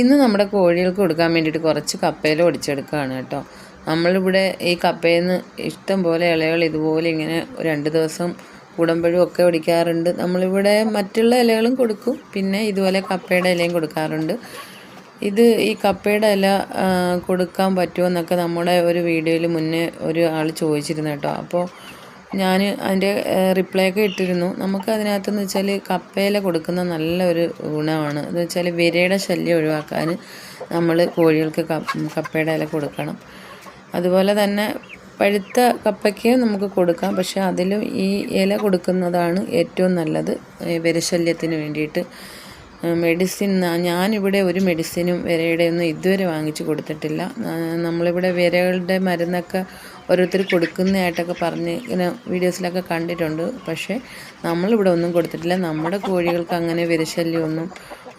ഇന്ന് നമ്മുടെ കോഴികൾക്ക് കൊടുക്കാൻ വേണ്ടിയിട്ട് കുറച്ച് കപ്പയിൽ ഒടിച്ചെടുക്കുകയാണ് കേട്ടോ. നമ്മളിവിടെ ഈ കപ്പയിൽ നിന്ന് ഇഷ്ടം പോലെ ഇലകൾ ഇതുപോലെ ഇങ്ങനെ രണ്ട് ദിവസം കൂടുമ്പോഴും ഒക്കെ ഒടിക്കാറുണ്ട് നമ്മളിവിടെ മറ്റുള്ള ഇലകളും കൊടുക്കും. പിന്നെ ഇതുപോലെ കപ്പയുടെ ഇലയും കൊടുക്കാറുണ്ട്. ഇത് ഈ കപ്പയുടെ ഇല കൊടുക്കാൻ പറ്റുമോ എന്നൊക്കെ നമ്മുടെ ഒരു വീഡിയോയിൽ മുന്നേ ഒരു ആൾ ചോദിച്ചിരുന്നു കേട്ടോ. അപ്പോൾ ഞാൻ അതിന്റെ റിപ്ലൈ ഒക്കെ ഇട്ടിരുന്നു. നമുക്ക് അതിനകത്തെന്ന് വെച്ചാൽ കപ്പയില കൊടുക്കുന്ന നല്ലൊരു ഗുണമാണ്. എന്ന് വെച്ചാൽ വിരയുടെ ശല്യം ഒഴിവാക്കാൻ നമ്മൾ കോഴികൾക്ക് കപ്പ- കപ്പയുടെ ഇല കൊടുക്കണം. അതുപോലെ തന്നെ പഴുത്ത കപ്പയ്ക്ക് നമുക്ക് കൊടുക്കാം. പക്ഷെ അതിലും ഈ ഇല കൊടുക്കുന്നതാണ് ഏറ്റവും നല്ലത്. വിരശല്യത്തിന് വേണ്ടിയിട്ട്. മെഡിസിൻ ഞാനിവിടെ ഒരു മെഡിസിനും വിരയുടെ ഒന്നും ഇതുവരെ വാങ്ങിച്ചു കൊടുത്തിട്ടില്ല. നമ്മളിവിടെ വിരകളുടെ മരുന്നൊക്കെ ഓരോരുത്തർ കൊടുക്കുന്നതായിട്ടൊക്കെ പറഞ്ഞ് ഇങ്ങനെ വീഡിയോസിലൊക്കെ കണ്ടിട്ടുണ്ട്. പക്ഷേ നമ്മളിവിടെ ഒന്നും കൊടുത്തിട്ടില്ല. നമ്മുടെ കോഴികൾക്ക് അങ്ങനെ വിരശല്യമൊന്നും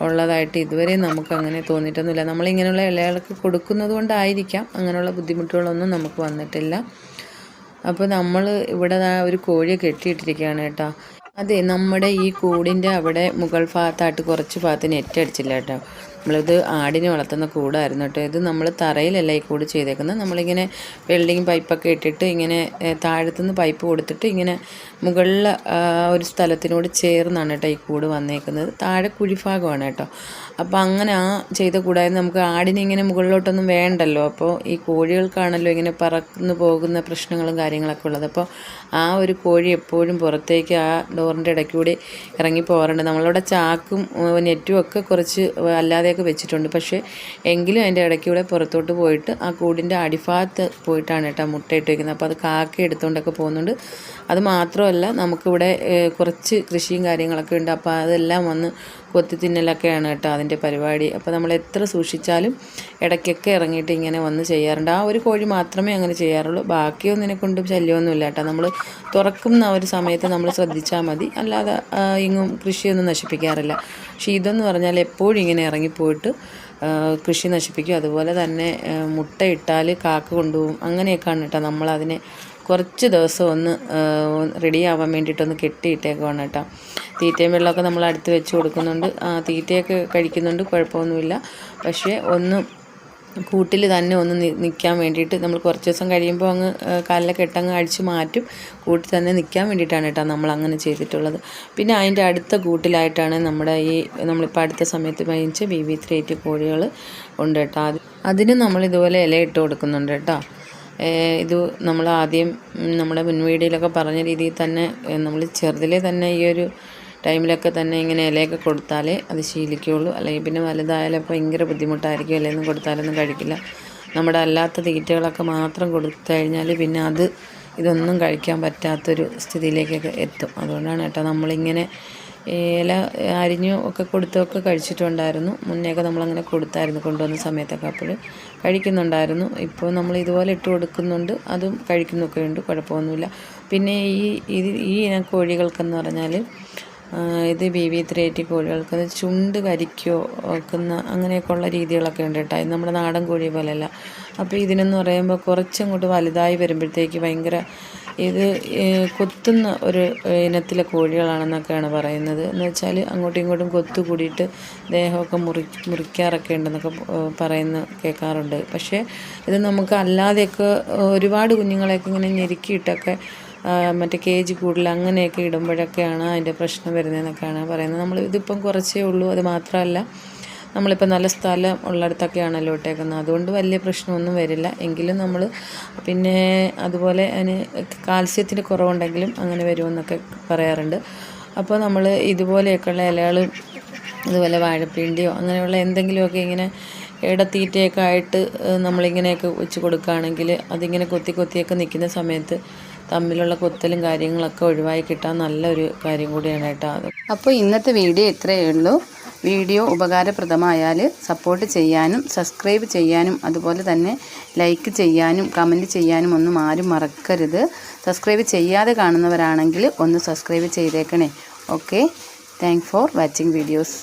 ഉള്ളതായിട്ട് ഇതുവരെ നമുക്ക് അങ്ങനെ തോന്നിയിട്ടൊന്നുമില്ല. നമ്മളിങ്ങനെയുള്ള ഇലകൾക്ക് കൊടുക്കുന്നത് കൊണ്ടായിരിക്കാം അങ്ങനെയുള്ള ബുദ്ധിമുട്ടുകളൊന്നും നമുക്ക് വന്നിട്ടില്ല. അപ്പോൾ നമ്മൾ ഇവിടെ ഒരു കോഴിയെ കെട്ടിയിട്ടിരിക്കുകയാണ് കേട്ടോ. അതെ നമ്മുടെ ഈ കൂടിന്റെ അവിടെ മുകൾ ഭാഗത്തായിട്ട് കുറച്ച് ഭാഗത്ത് നെറ്റ് അടിച്ചില്ല കേട്ടോ. നമ്മളിത് ആടിനെ വളർത്തുന്ന കൂടായിരുന്നു കേട്ടോ. ഇത് നമ്മൾ തറയിലല്ല ഈ കൂട് ചെയ്തേക്കുന്നത്. നമ്മളിങ്ങനെ വെൽഡിങ് പൈപ്പൊക്കെ ഇട്ടിട്ട് ഇങ്ങനെ താഴത്തുനിന്ന് പൈപ്പ് കൊടുത്തിട്ട് ഇങ്ങനെ മുകളിൽ ഒരു സ്ഥലത്തിനോട് ചേർന്നാണ് കേട്ടോ ഈ കൂട് വന്നേക്കുന്നത്. താഴെ കുഴിഭാഗമാണ് കേട്ടോ. അപ്പോൾ അങ്ങനെ ആ ചെയ്ത കൂടാതെ നമുക്ക് ആടിനെ ഇങ്ങനെ മുകളിലോട്ടൊന്നും വേണ്ടല്ലോ. അപ്പോൾ ഈ കോഴികൾക്കാണല്ലോ ഇങ്ങനെ പറന്നു പോകുന്ന പ്രശ്നങ്ങളും കാര്യങ്ങളൊക്കെ ഉള്ളത്. അപ്പോൾ ആ ഒരു കോഴി എപ്പോഴും പുറത്തേക്ക് ആ ഡോറിന്റെ ഇടയ്ക്കൂടി ഇറങ്ങി പോകാറുണ്ട് നമ്മളവിടെ ചാക്കും നെറ്റും ഒക്കെ കുറച്ച് അല്ലാതെയൊക്കെ വെച്ചിട്ടുണ്ട്. പക്ഷേ എങ്കിലും അതിന്റെ ഇടയ്ക്കൂടെ പുറത്തോട്ട് പോയിട്ട് ആ കൂടിന്റെ അടിഭാഗത്ത് പോയിട്ടാണ് കേട്ടോ മുട്ടയിട്ട് വയ്ക്കുന്നത് അപ്പോൾ അത് കാക്ക എടുത്തുകൊണ്ടൊക്കെ പോകുന്നുണ്ട്. അത് മാത്രമല്ല നമുക്കിവിടെ കുറച്ച് കൃഷിയും കാര്യങ്ങളൊക്കെ ഉണ്ട്. അപ്പോൾ അതെല്ലാം വന്ന് കൊത്തി തിന്നലൊക്കെയാണ് കേട്ടോ അതിന്റെ പരിപാടി. അപ്പോൾ നമ്മൾ എത്ര സൂക്ഷിച്ചാലും ഇടയ്ക്കൊക്കെ ഇറങ്ങിയിട്ട് ഇങ്ങനെ വന്ന് ചെയ്യാറുണ്ട്. ആ ഒരു കോഴി മാത്രമേ അങ്ങനെ ചെയ്യാറുള്ളൂ. ബാക്കിയൊന്നിനെ കൊണ്ടും ശല്യമൊന്നുമില്ല കേട്ടോ. നമ്മൾ തുറക്കുന്ന ഒരു സമയത്ത് നമ്മൾ ശ്രദ്ധിച്ചാൽ മതി. അല്ലാതെ ഇങ്ങും കൃഷിയൊന്നും നശിപ്പിക്കാറില്ല. പക്ഷേ ഇതെന്ന് പറഞ്ഞാൽ എപ്പോഴും ഇങ്ങനെ ഇറങ്ങിപ്പോയിട്ട് ആ, കൃഷി നശിപ്പിക്കും. അതുപോലെ തന്നെ മുട്ട ഇട്ടാൽ കാക്ക കൊണ്ടുപോകും. അങ്ങനെയൊക്കെയാണ് കേട്ടോ നമ്മളതിനെ കുറച്ച് ദിവസം ഒന്ന് റെഡി ആവാൻ വേണ്ടിയിട്ടൊന്ന് കെട്ടിയിട്ടേക്കുവാണ് കേട്ടോ. തീറ്റയും വെള്ളമൊക്കെ നമ്മൾ അടുത്ത് വെച്ച് കൊടുക്കുന്നുണ്ട്. തീറ്റയൊക്കെ കഴിക്കുന്നുണ്ട്. കുഴപ്പമൊന്നുമില്ല. പക്ഷേ ഒന്ന് കൂട്ടിൽ തന്നെ ഒന്ന് നിൽക്കാൻ വേണ്ടിയിട്ട് നമ്മൾ കുറച്ച് ദിവസം കഴിയുമ്പോൾ അങ്ങ് കാലിലൊക്കെ കാലിലെ കെട്ടങ്ങ് അടിച്ച് മാറ്റും. കൂട്ടിൽ തന്നെ നിൽക്കാൻ വേണ്ടിയിട്ടാണ് കേട്ടോ നമ്മൾ അങ്ങനെ ചെയ്തിട്ടുള്ളത്. പിന്നെ അതിന്റെ അടുത്ത കൂട്ടിലായിട്ടാണ് നമ്മുടെ ഈ നമ്മളിപ്പോൾ അടുത്ത സമയത്ത് വാങ്ങിച്ച ബി ബി ത്രീ എയ്റ്റ് കോഴികൾ ഉണ്ട് കേട്ടോ. അത് അതിന് നമ്മൾ ഇതുപോലെ ഇല ഇട്ട് കൊടുക്കുന്നുണ്ട് കേട്ടോ. ഇത് നമ്മൾ ആദ്യം നമ്മുടെ മുൻവീടിയിലൊക്കെ പറഞ്ഞ രീതിയിൽ തന്നെ നമ്മൾ ചെറുതിലെ തന്നെ ഈ ഒരു ടൈമിലൊക്കെ തന്നെ ഇങ്ങനെ ഇലയൊക്കെ കൊടുത്താലേ അത് ശീലിക്കുകയുള്ളൂ. അല്ലെങ്കിൽ പിന്നെ വലുതായാലും അപ്പോൾ ഭയങ്കര ബുദ്ധിമുട്ടായിരിക്കും ഇലയൊന്നും കൊടുത്താലൊന്നും കഴിക്കില്ല. നമ്മുടെ അല്ലാത്ത തീറ്റകളൊക്കെ മാത്രം കൊടുത്തു കഴിഞ്ഞാൽ പിന്നെ അത് ഇതൊന്നും കഴിക്കാൻ പറ്റാത്തൊരു സ്ഥിതിയിലേക്കൊക്കെ എത്തും. അതുകൊണ്ടാണ് കേട്ടോ നമ്മളിങ്ങനെ ഇല അരിഞ്ഞു ഒക്കെ കൊടുത്തൊക്കെ കഴിച്ചിട്ടുണ്ടായിരുന്നു. മുന്നേയൊക്കെ നമ്മളങ്ങനെ കൊടുത്തായിരുന്നു കൊണ്ടുവന്ന സമയത്തൊക്കെ അപ്പോൾ കഴിക്കുന്നുണ്ടായിരുന്നു. ഇപ്പോൾ നമ്മൾ ഇതുപോലെ ഇട്ട് കൊടുക്കുന്നുണ്ട് അതും കഴിക്കുന്നൊക്കെ ഉണ്ട് കുഴപ്പമൊന്നുമില്ല. പിന്നെ ഈ ഈ ഇനം കോഴികൾക്കെന്ന് പറഞ്ഞാൽ ഇത് ബി വി ത്രീ എയ്റ്റി കോഴികൾക്ക് ചുണ്ട് കരിക്കോ വെക്കുന്ന അങ്ങനെയൊക്കെയുള്ള രീതികളൊക്കെ ഉണ്ട് കേട്ടോ. ഇത് നമ്മുടെ നാടൻ കോഴി പോലെയല്ല. അപ്പോൾ ഇതിനെന്ന് പറയുമ്പോൾ കുറച്ചങ്ങോട്ട് വലുതായി വരുമ്പോഴത്തേക്ക് ഭയങ്കര ഇത് കൊത്തുന്ന ഒരു ഇനത്തിലെ കോഴികളാണെന്നൊക്കെയാണ് പറയുന്നത്. എന്ന് വെച്ചാൽ അങ്ങോട്ടും ഇങ്ങോട്ടും കൊത്തു കൂടിയിട്ട് ദേഹമൊക്കെ മുറി മുറിക്കാറൊക്കെ ഉണ്ടെന്നൊക്കെ പറയുന്ന കേൾക്കാറുണ്ട്. പക്ഷേ ഇത് നമുക്ക് അല്ലാതെയൊക്കെ ഒരുപാട് കുഞ്ഞുങ്ങളെയൊക്കെ ഇങ്ങനെ ഞെരുക്കിയിട്ടൊക്കെ മറ്റേ കേജ് കൂടുതൽ അങ്ങനെയൊക്കെ ഇടുമ്പോഴൊക്കെയാണ് അതിന്റെ പ്രശ്നം വരുന്നതെന്നൊക്കെയാണ് പറയുന്നത്. നമ്മൾ ഇതിപ്പം കുറച്ചേ ഉള്ളൂ അത് മാത്രമല്ല നമ്മളിപ്പോൾ നല്ല സ്ഥലം ഉള്ളിടത്തൊക്കെയാണല്ലോ ഇട്ടേക്കുന്നത്. അതുകൊണ്ട് വലിയ പ്രശ്നമൊന്നും വരില്ല. എങ്കിലും നമ്മൾ പിന്നെ അതുപോലെ അതിന് കാൽസ്യത്തിന് കുറവുണ്ടെങ്കിലും അങ്ങനെ വരുമെന്നൊക്കെ പറയാറുണ്ട്. അപ്പോൾ നമ്മൾ ഇതുപോലെയൊക്കെയുള്ള ഇലകൾ അതുപോലെ വാഴപ്പിണ്ടിയോ അങ്ങനെയുള്ള എന്തെങ്കിലുമൊക്കെ ഇങ്ങനെ ഇടത്തീറ്റയൊക്കെ ആയിട്ട് നമ്മളിങ്ങനെയൊക്കെ വെച്ച് കൊടുക്കുകയാണെങ്കിൽ അതിങ്ങനെ കൊത്തി കൊത്തിയൊക്കെ നിൽക്കുന്ന സമയത്ത് തമ്മിലുള്ള കുത്തലും കാര്യങ്ങളൊക്കെ ഒഴിവായി കിട്ടാൻ നല്ലൊരു കാര്യം കൂടിയാണ് കേട്ടോ അത്. അപ്പോൾ ഇന്നത്തെ വീഡിയോ ഇത്രയേ ഉള്ളൂ. വീഡിയോ ഉപകാരപ്രദമായാൽ സപ്പോർട്ട് ചെയ്യാനും സബ്സ്ക്രൈബ് ചെയ്യാനും അതുപോലെ തന്നെ ലൈക്ക് ചെയ്യാനും കമന്റ് ചെയ്യാനും ഒന്നും ആരും മറക്കരുത്. സബ്സ്ക്രൈബ് ചെയ്യാതെ കാണുന്നവരാണെങ്കിൽ ഒന്ന് സബ്സ്ക്രൈബ് ചെയ്തേക്കണേ. Okay thank for watching videos